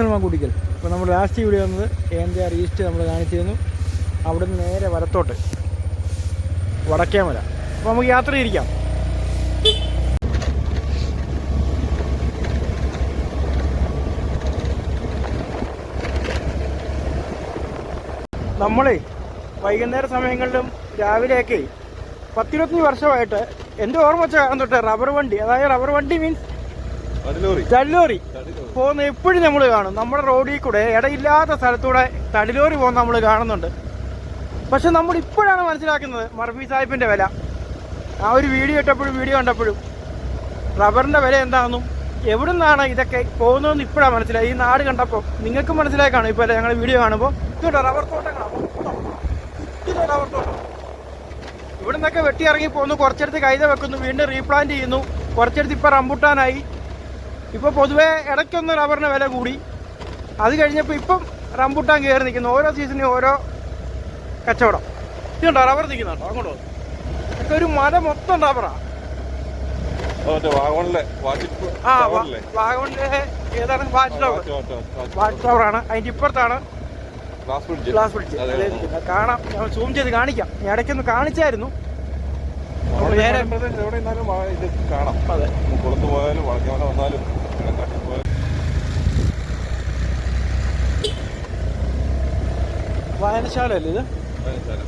ഫാസൽ മാക്കൂട്ടിക്കൽ അപ്പോൾ നമ്മൾ last video വന്നത് ഏഞ്ചാർ ഈസ്റ്റ് നമ്മൾ കാണിച്ചിരുന്നു. അവിടെ നിന്ന് നേരെ വലത്തോട്ട്. വടക്കേമല. അപ്പോൾ നമുക്ക് യാത്ര ഇരിക്കാം നമ്മളേ വൈകുന്നേര സമയങ്ങളിലും രാവിലെയൊക്കെ പത്തിരുപത്തഞ്ച് വർഷമായിട്ട് എന്റെ ഓർമ്മ വെച്ച തൊട്ട് റബ്ബർ വണ്ടി. അതായത് റബ്ബർ വണ്ടി മീൻസ് തടിലോറി. പോകുന്ന എപ്പോഴും നമ്മൾ കാണും. നമ്മുടെ റോഡിൽ കൂടെ ഇടയില്ലാത്ത സ്ഥലത്തൂടെ തടിലോറി പോകുന്ന നമ്മൾ കാണുന്നുണ്ട്. പക്ഷെ നമ്മൾ ഇപ്പോഴാണ് മനസ്സിലാക്കുന്നത് മർഫി സാഹിബിന്റെ വില. ആ ഒരു വീഡിയോ ഇട്ടപ്പോഴും വീഡിയോ കണ്ടപ്പോഴും റബ്ബറിന്റെ വില എന്താണെന്നും എവിടെ നിന്നാണ് ഇതൊക്കെ പോകുന്നതെന്ന് ഇപ്പോഴാണ് മനസ്സിലായി ഈ നാട് കണ്ടപ്പോൾ നിങ്ങൾക്കും മനസ്സിലായി കാണും. ഇപ്പോൾ ഞങ്ങൾ വീഡിയോ കാണുമ്പോൾ ഇതുണ്ടോ റബ്ബർ തോട്ടങ്ങളാണ് ഇവിടുന്നൊക്കെ റബ്ബർ തോട്ടം. ഇവിടെ നിന്നൊക്കെ വെട്ടി ഇറങ്ങി പോകുന്നു കുറച്ചെടുത്ത് കൈത വെക്കുന്നു. വീണ്ടും റീപ്ലാന്റ് ചെയ്യുന്നു. കുറച്ചെടുത്ത് ഇപ്പം റംബുട്ടാനായി. ഇപ്പോൾ പൊതുവേ ഇടയ്ക്കൊന്ന് റബ്ബറിന് വില കൂടി അത് കഴിഞ്ഞപ്പോൾ ഇപ്പം റംബുട്ടാൻ കയറി നിൽക്കുന്നു ഓരോ സീസണിലും ഓരോ കച്ചവടം ഇതുണ്ടോ റബ്ബർ നിൽക്കുന്നുണ്ടോ അങ്ങോട്ട് ഒക്കെ ഒരു മല മൊത്തം റബ്ബറാ ാണ് അതിന്റെ വാച്ചിപ്പ് ആ ടവറില്ലേ? ഏതാണ് watch tower watch watch watch watch ടവറാണ് അതിന്റെ ഇപ്പുറത്താണ് ഗ്ലാസ് ബ്രിഡ്ജ്. കാണാം ഞാൻ സൂം ചെയ്ത് കാണിക്കാം ഞാൻ ഇടയ്ക്കൊന്ന് കാണിച്ചായിരുന്നു നേരെ കാണാം അതെ കുളത്ത് പോയാലും വളക്കാമല വന്നാലും വായനശാല. അല്ലേ ഇത് വായനശാല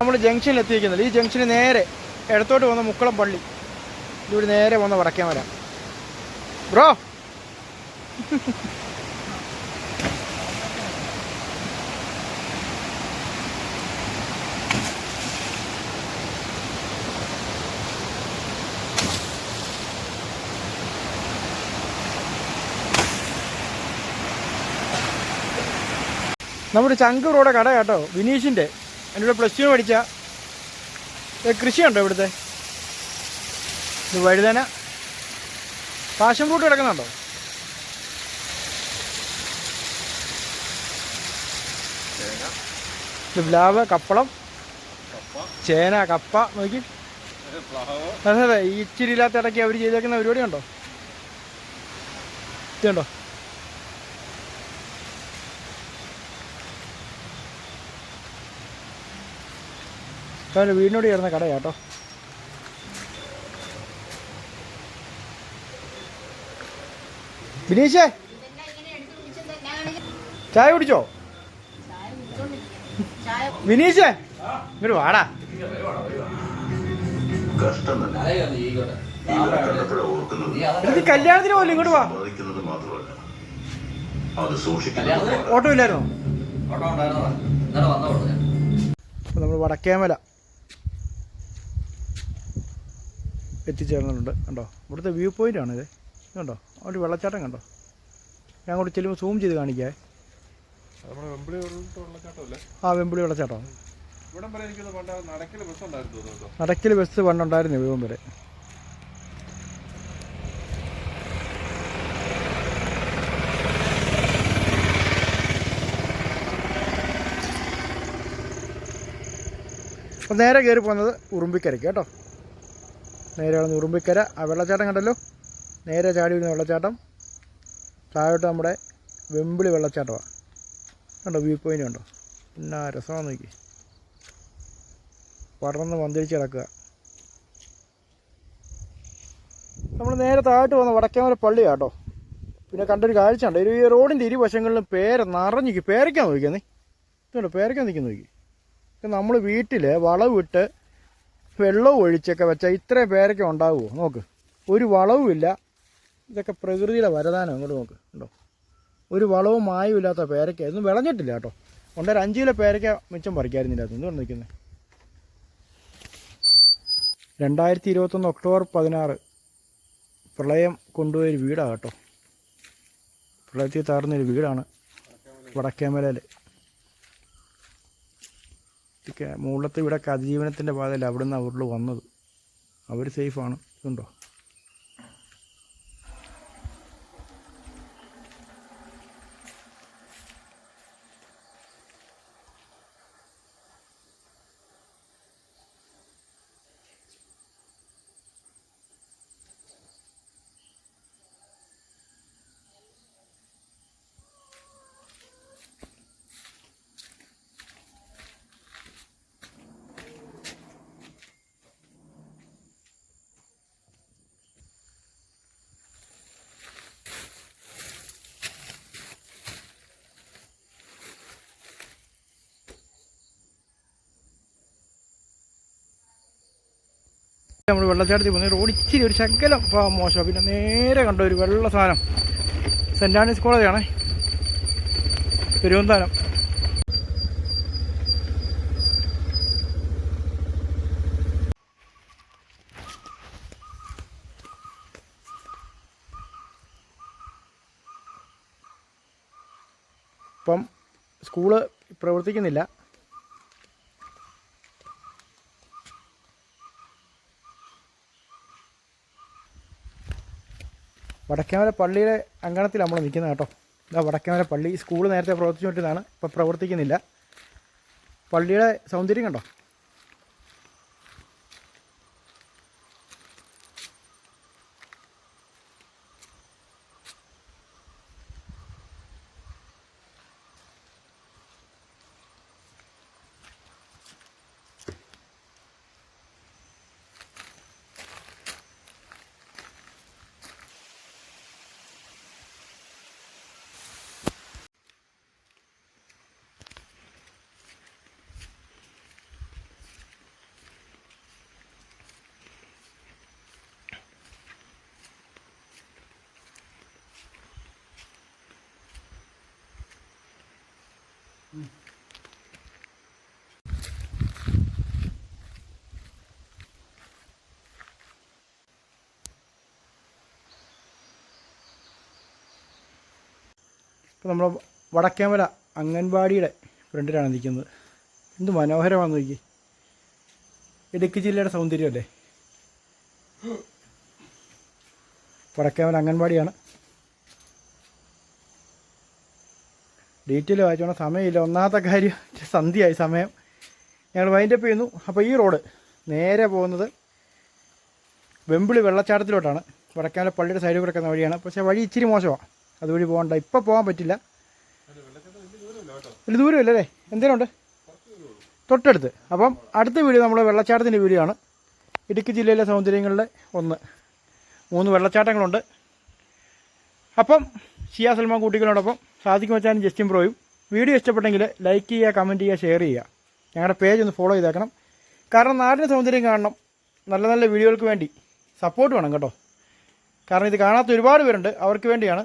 നമ്മൾ ജംഗ്ഷനിൽ എത്തിയിരിക്കുന്നത്. ഈ ജംഗ്ഷന് നേരെ ഇടത്തോട്ട് വന്ന മുക്കളം പള്ളി. ഇവിടെ നേരെ പോകുന്ന വടക്കേ വരാം ബ്രോ! നമ്മുടെ ചങ്ക് ചങ്കൂറോടെ കട കേട്ടോ. വിനീഷിന്റെ എന്റെ ഇവിടെ പ്ലസ് ടു പഠിച്ച. കൃഷിയുണ്ടോ ഇവിടുത്തെ? ഇത് വഴുതന. പാഷൻ ഫ്രൂട്ട് കിടക്കുന്നുണ്ടോ? ഇത് പ്ലാവ് കപ്പളം. ചേന കപ്പ നോക്കി. അതെ അതെ ഇച്ചിരി ഇല്ലാത്ത ഇടയ്ക്ക് അവർ ചെയ്തേക്കുന്ന പരിപാടി ഉണ്ടോ? അവന്റെ വീടിനോട് ചേർന്ന കട കേട്ടോ ബിനീഷേ ചായ കുടിച്ചോ? വിനീഷേ ഇങ്ങോട്ട് വാടാ. ഇത് കല്യാണത്തിന് പോലും ഇങ്ങോട്ട് വാ. ഓട്ടോ ഇല്ലായിരുന്നോ നമ്മൾ വടക്കേമല എത്തിച്ചേർന്നിട്ടുണ്ട്. കണ്ടോ? ഇവിടുത്തെ വ്യൂ പോയിന്റ് ആണിത് കണ്ടോ? അവിടെ വെള്ളച്ചാട്ടം കണ്ടോ? ഞാൻ അങ്ങോട്ട് ചെല്ലുമ്പോൾ സൂം ചെയ്ത് കാണിക്കേ. ആ വെമ്പിളി വെള്ളച്ചാട്ടം. നടക്കൽ ബസ് പണ്ടുണ്ടായിരുന്നു ഇവിടം വരെ. അപ്പോൾ നേരെ കയറി പോകുന്നത് ഉറുമ്പിക്കരയ്ക്ക് കേട്ടോ. നേരെ വന്ന് ഉറുമ്പിക്കര. ആ വെള്ളച്ചാട്ടം കണ്ടല്ലോ? നേരെ ചാടി വരുന്ന വെള്ളച്ചാട്ടം. താഴോട്ട് നമ്മുടെ വെമ്പിളി വെള്ളച്ചാട്ടമാണ്. കണ്ടോ വ്യൂ പോയിന്റ് കണ്ടോ? പിന്നെ രസമാണ് നോക്കി പടർന്ന് മന്തിരിച്ച് കിടക്കുക. നമ്മൾ നേരെ താഴോട്ട് വന്ന വടക്കേമല പള്ളി കേട്ടോ. പിന്നെ കണ്ടൊരു കാഴ്ച ഉണ്ട്. ഈ റോഡിന്റെ ഇരുവശങ്ങളിലും പേര നിറഞ്ഞിരിക്കും പേരയ്ക്കാൻ നോക്കിയാ നീ. ഇതുണ്ട് പേരയ്ക്കാൻ നിൽക്കുന്ന നോക്കി നമ്മൾ വീട്ടിൽ വളവിട്ട് വെള്ളം ഒഴിച്ചൊക്കെ വെച്ചാൽ ഇത്രയും പേരൊക്കെ ഉണ്ടാവുമോ നോക്ക്. ഒരു വളവുമില്ല ഇതൊക്കെ പ്രകൃതിയുടെ വരദാനം അങ്ങോട്ട് നോക്ക്. ഉണ്ടോ ഒരു വളവും മായവും ഇല്ലാത്ത പേരയ്ക്ക ഇതൊന്നും വിളഞ്ഞിട്ടില്ല കേട്ടോ. ഉണ്ടൊരു അഞ്ച് കിലോ പേരയ്ക്ക മിച്ചം പറിക്കായിരുന്നില്ല അത് എന്തുകൊണ്ട് നിൽക്കുന്നത് രണ്ടായിരത്തി ഇരുപത്തൊന്ന് ഒക്ടോബർ പതിനാറ്. പ്രളയം കൊണ്ടുപോയൊരു വീടാണ് കേട്ടോ. പ്രളയത്തിൽ താറുന്നൊരു വീടാണ് വടക്കേമലയിൽ ഇതൊക്കെ ഇവിടെ അതിജീവനത്തിന്റെ പാതയിൽ അവിടെ നിന്ന് അവരിൽ വന്നത്. അവർ സേഫാണ്. ഇതുണ്ടോ? നമ്മൾ വെള്ളച്ചാട്ടത്തിൽ പോകുന്നത് റോഡ് ഇച്ചിരി ഒരു ശകലം മോശമാണ് പിന്നെ നേരെ കണ്ട ഒരു വെള്ള സാധനം. സെന്റ് ആൻഡ്രീസ് കോളേജാണ് തിരുവനന്തപുരം. ഇപ്പം സ്കൂൾ പ്രവർത്തിക്കുന്നില്ല. വടക്കേമല പള്ളിയുടെ അങ്കണത്തിൽ നമ്മൾ നിൽക്കുന്നത് കേട്ടോ. ഇതാ വടക്കേമല പള്ളി. സ്കൂൾ നേരത്തെ പ്രവർത്തിച്ചുകൊണ്ടിരുന്നതാണ്. ഇപ്പം പ്രവർത്തിക്കുന്നില്ല. പള്ളിയുടെ സൗന്ദര്യം കണ്ടോ? ഇപ്പോൾ നമ്മൾ വടക്കേമല അംഗൻവാടിയുടെ ഫ്രണ്ടിലാണ് നിൽക്കുന്നത്. എന്ത് മനോഹരമാണെന്ന് നോക്കി ഇടുക്കി ജില്ലയുടെ സൗന്ദര്യമല്ലേ? വടക്കേമല അംഗൻവാടിയാണ്. ഡീറ്റെയിൽ വായിച്ചോണം. സമയമില്ല. ഒന്നാമത്തെ കാര്യം സന്ധ്യയായി സമയം. ഞങ്ങൾ വൈൻഡപ്പ് ചെയ്യുന്നു. അപ്പോൾ ഈ റോഡ് നേരെ പോകുന്നത് വെമ്പിളി വെള്ളച്ചാട്ടത്തിലോട്ടാണ്. വടക്കാല പള്ളിയുടെ സൈഡിൽ കിടക്കുന്ന വഴിയാണ്. പക്ഷേ വഴി ഇച്ചിരി മോശമാണ് അതുവഴി പോകണ്ട. ഇപ്പോൾ പോകാൻ പറ്റില്ല. വലിയ ദൂരമില്ലല്ലേ എന്തേലുണ്ട് തൊട്ടടുത്ത്. അപ്പം അടുത്ത വീഡിയോ നമ്മൾ വെള്ളച്ചാട്ടത്തിന്റെ വീഡിയോ ആണ്. ഇടുക്കി ജില്ലയിലെ സൗന്ദര്യങ്ങളുടെ ഒന്ന്. മൂന്ന് വെള്ളച്ചാട്ടങ്ങളുണ്ട്. അപ്പം ഷിയ സൽമാൻ കുട്ടികളോടൊപ്പം സാധിക്കും മച്ചാനും ജസ്റ്റിൻ പ്രോയും വീഡിയോ ഇഷ്ടപ്പെട്ടെങ്കിൽ ലൈക്ക് ചെയ്യുക കമന്റ് ചെയ്യുക ഷെയർ ചെയ്യുക. ഞങ്ങളുടെ പേജ് ഒന്ന് ഫോളോ ചെയ്തേക്കണം. കാരണം നാടിന്റെ സൗന്ദര്യം കാണണം. നല്ല നല്ല വീഡിയോകൾക്ക് വേണ്ടി സപ്പോർട്ട് വേണം കേട്ടോ. കാരണം ഇത് കാണാത്ത ഒരുപാട് പേരുണ്ട്. അവർക്ക് വേണ്ടിയാണ്.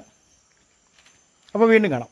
അപ്പോൾ വീണ്ടും കാണാം.